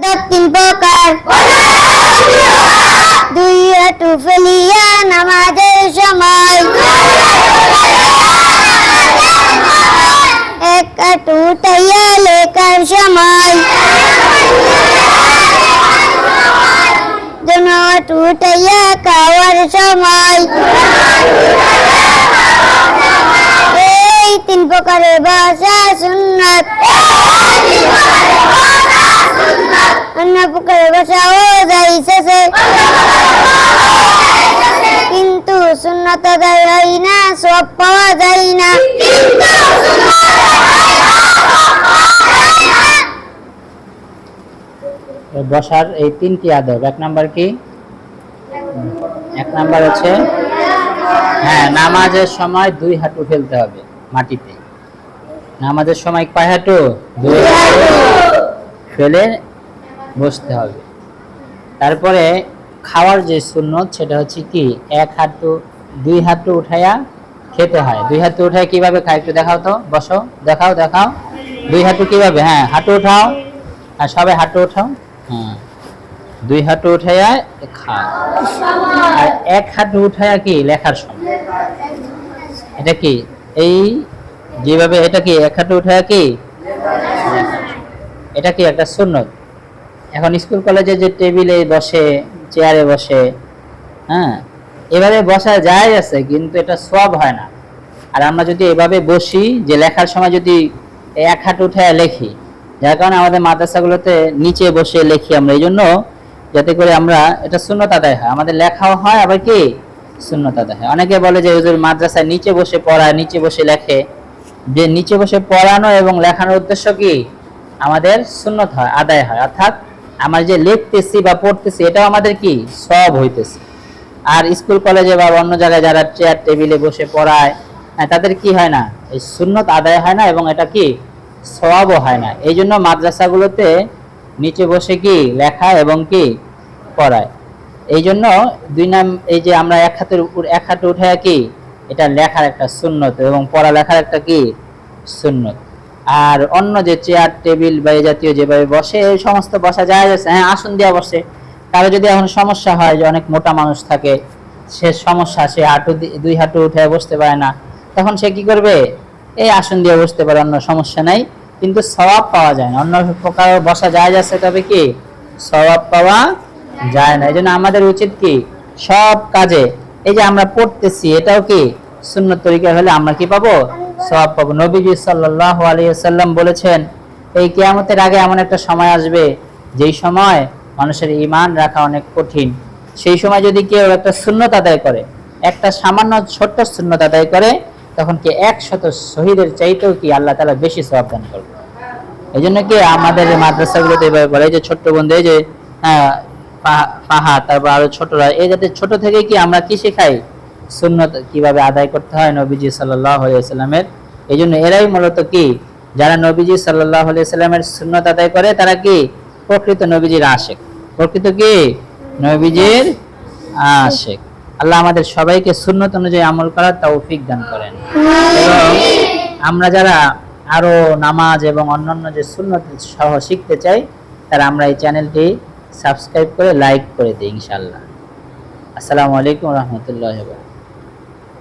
ইবাদত তিন প্রকার দুই হাঁটু ফেলিয়া নামাজের সময় এক হাঁটু উঠাইয়া লেখার সময় দুনো হাঁটু উঠাইয়া খাওয়ার সময় এই তিন প্রকারের ভাষা সুন্নত ভাষা ও কিন্তু হয় না সব পাওয়া যায় না। বসার এই তিনটি আদব এক নাম্বার কি? এক নাম্বার হচ্ছে হ্যাঁ নামাজের সময় দুই হাঁটু ফেলতে হবে মাটিতে। নামাজের সময় কয় হাঁটু। দুই হাঁটু। ফেলে বসতে হবে। তারপরে খাওয়ার যে সুন্নত, সেটা হচ্ছে কি, এক হাঁটু দুই হাঁটু উঠাইয়া খেতে হয়। দুই হাঁটু উঠায় কীভাবে খায় একটু দেখাও তো? বসো, দেখাও দেখাও। দুই হাঁটু কীভাবে? হ্যাঁ হাঁটু উঠাও। আর সবাই হাঁটু উঠাও। হ্যাঁ দুই হাঁটু উঠাইয়া খায় আর এক হাঁটু উঠাইয়া কি? লেখার সময়। এটা কি? এই যেভাবে, এটা কি? এক হাঁটু উঠাইয়া কি? এটা কি একটা সুন্নত? এখন স্কুল কলেজে যে টেবিলে বসে, চেয়ারে বসে হ্যাঁ এভাবে বসা যায় আছে, কিন্তু এটা সব হয় না। আর আমরা যদি এভাবে বসি, যে লেখার সময় যদি এক হাত উঠায় লেখি, যার কারণে আমাদের মাদ্রাসাগুলোতে নিচে বসে লেখি আমরা। এই জন্য যাতে করে আমরা, এটা শূন্যতা আদায় হয়। আমাদের লেখাও হয়, আবার কি? শূন্যতা আদায় হয়। অনেকে বলে যে, হুজুর, মাদ্রাসায় নিচে বসে পড়ায়, নিচে বসে লেখে। যে নিচে বসে পড়ানো এবং লেখানোর উদ্দেশ্য কি? আমাদের শূন্যত হয়, আদায় হয়। অর্থাৎ আমরা যে লিখতেছি বা পড়তেছি এটাও আমাদের কি? সব হইতেছে। আর স্কুল কলেজে বা অন্য জায়গায় যারা চেয়ার টেবিলে বসে পড়ায় হ্যাঁ, তাদের কি হয় না? এই সুন্নত আদায় হয় না এবং এটা কি? সওয়াবও হয় না। এই জন্য মাদ্রাসাগুলোতে নিচে বসে কি? লেখা এবং কি? পড়ায়। এই জন্য দুই নাম এই যে আমরা এক হাতের উপর এক হাতে উঠে কি? এটা লেখার একটা সুন্নত এবং পড়ালেখার একটা কি? সুন্নত। আর অন্য যে চেয়ার টেবিল বা এই জাতীয় যেভাবে বসে, এই সমস্ত বসা যায় যাচ্ছে হ্যাঁ আসন দেওয়া বসে। কারও যদি এখন সমস্যা হয় যে অনেক মোটা মানুষ থাকে, সে সমস্যা, সে হাঁটু দুই হাঁটু উঠে বসতে পারে না, তখন সে কি করবে? এই আসন দিয়ে বসতে পারে, অন্য সমস্যা নাই। কিন্তু স্বভাব পাওয়া যায় না। অন্য প্রকার বসা যায় যাচ্ছে, তবে কি? স্বভাব পাওয়া যায় না। এই জন্য আমাদের উচিত কি? সব কাজে, এই যে আমরা পড়তেছি, এটাও কি? সুন্নত তরিকা হলে আমরা কি পাবো? নবীজি সাল্লাল্লাহু আলাইহি সাল্লাম বলেছেন এই কিয়ামতের আগে এমন একটা সময় আসবে যেই সময় মানুষের ঈমান রাখা অনেক কঠিন। সেই সময় যদি কেউ একটা সুন্নত আদায় করে একটা সামান্য ছোট্ট সুন্নত আদায় করে তখন কি একশত শহীদের চাইতেও কি আল্লাহ তাআলা বেশি সওয়াব দান করবে? এই জন্য কি আমাদের মাদ্রাসাগুলোতে এভাবে বলে যে ছোট্ট বন্ধু যে আহ, ফা- তারপর আরও ছোটরা এই যাতে ছোট থেকে কি আমরা কি শেখাই? সুন্নত কীভাবে আদায় করতে হয় নবীজি সাল্লাহ সাল্লামের এই জন্য এরাই মূলত কি? যারা নবীজি সাল্লাহ সাল্লামের সুন্নত আদায় করে, তারা কি? প্রকৃত নবীজির আশেক। প্রকৃত কি? নবীজির আশেক। আল্লাহ আমাদের সবাইকে সুন্নত অনুযায়ী আমল করার তৌফিক দান করেন। এবং আমরা যারা আরও নামাজ এবং অন্যান্য যে সুন্নত সহ শিখতে চাই, তারা আমরা এই চ্যানেলটি সাবস্ক্রাইব করে লাইক করে দিই ইনশাল্লাহ আসসালামু আলাইকুম রহমতুল্লাহ